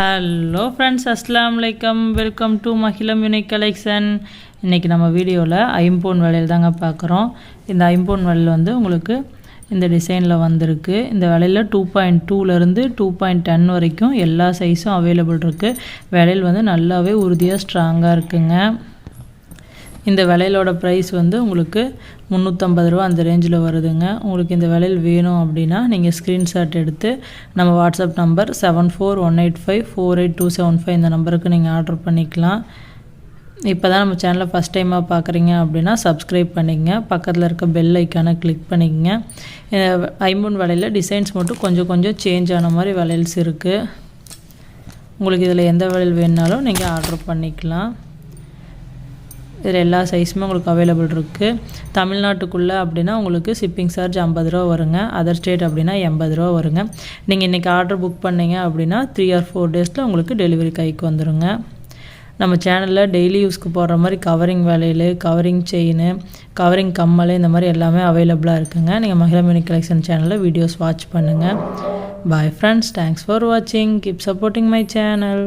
Hello friends அஸ்லாம் வலைக்கம் welcome to Mahilam unique collection இன்றைக்கி நம்ம வீடியோவில் ஐம்பொன் வளையல் தாங்க பார்க்குறோம். இந்த ஐம்பொன் வளையல் வந்து உங்களுக்கு இந்த டிசைனில் வந்திருக்கு. இந்த விலையில் டூ பாயிண்ட் டூலேருந்து டூ பாயிண்ட் டென் வரைக்கும் எல்லா சைஸும் அவைலபிள் இருக்குது விலையில் வந்து நல்லாவே உறுதியாக ஸ்ட்ராங்காக இருக்குங்க. இந்த விலையிலோட ப்ரைஸ் வந்து உங்களுக்கு முந்நூற்றம்பது ரூபா அந்த ரேஞ்சில் வருதுங்க. உங்களுக்கு இந்த விலையில் வேணும் அப்படின்னா நீங்கள் ஸ்க்ரீன்ஷாட் எடுத்து நம்ம WhatsApp number seven four one eight five four eight two seven five இந்த நம்பருக்கு நீங்கள் ஆர்டர் பண்ணிக்கலாம். இப்போ தான் நம்ம சேனலை ஃபஸ்ட் டைமாக பார்க்குறீங்க அப்படின்னா சப்ஸ்கிரைப் பண்ணிக்கங்க. பக்கத்தில் இருக்க பெல் ஐக்கானை கிளிக் பண்ணிக்கங்க. ஐம்பூன் வலையில் டிசைன்ஸ் மட்டும் கொஞ்சம் கொஞ்சம் சேஞ்ச் ஆன மாதிரி வளையல்ஸ் இருக்குது உங்களுக்கு இதில் எந்த வளையல் வேணுனாலும் நீங்கள் ஆர்டர் பண்ணிக்கலாம். இதில் எல்லா சைஸுமே உங்களுக்கு அவைலபிள் இருக்குது தமிழ்நாட்டுக்குள்ளே அப்படின்னா உங்களுக்கு ஷிப்பிங் சார்ஜ் ஐம்பது ரூபா வருங்க. அதர் ஸ்டேட் அப்படின்னா எண்பது ரூபா வருங்க. நீங்கள் இன்றைக்கி ஆர்டர் புக் பண்ணிங்க அப்படின்னா த்ரீ ஆர் ஃபோர் டேஸில் உங்களுக்கு டெலிவரி கைக்கு வந்துடுங்க நம்ம சேனலில் டெய்லி யூஸ்க்கு போடுற மாதிரி கவரிங் வேலையில் கவரிங் செயின் கவரிங் கம்மல் இந்த மாதிரி எல்லாமே அவைலபிளாக இருக்குங்க. நீங்கள் மகிழமினி கலெக்ஷன் சேனலில் வீடியோஸ் வாட்ச் பண்ணுங்கள் பாய் ஃப்ரெண்ட்ஸ் தேங்க்ஸ் ஃபார் வாட்சிங் கீப் சப்போர்ட்டிங் மை சேனல்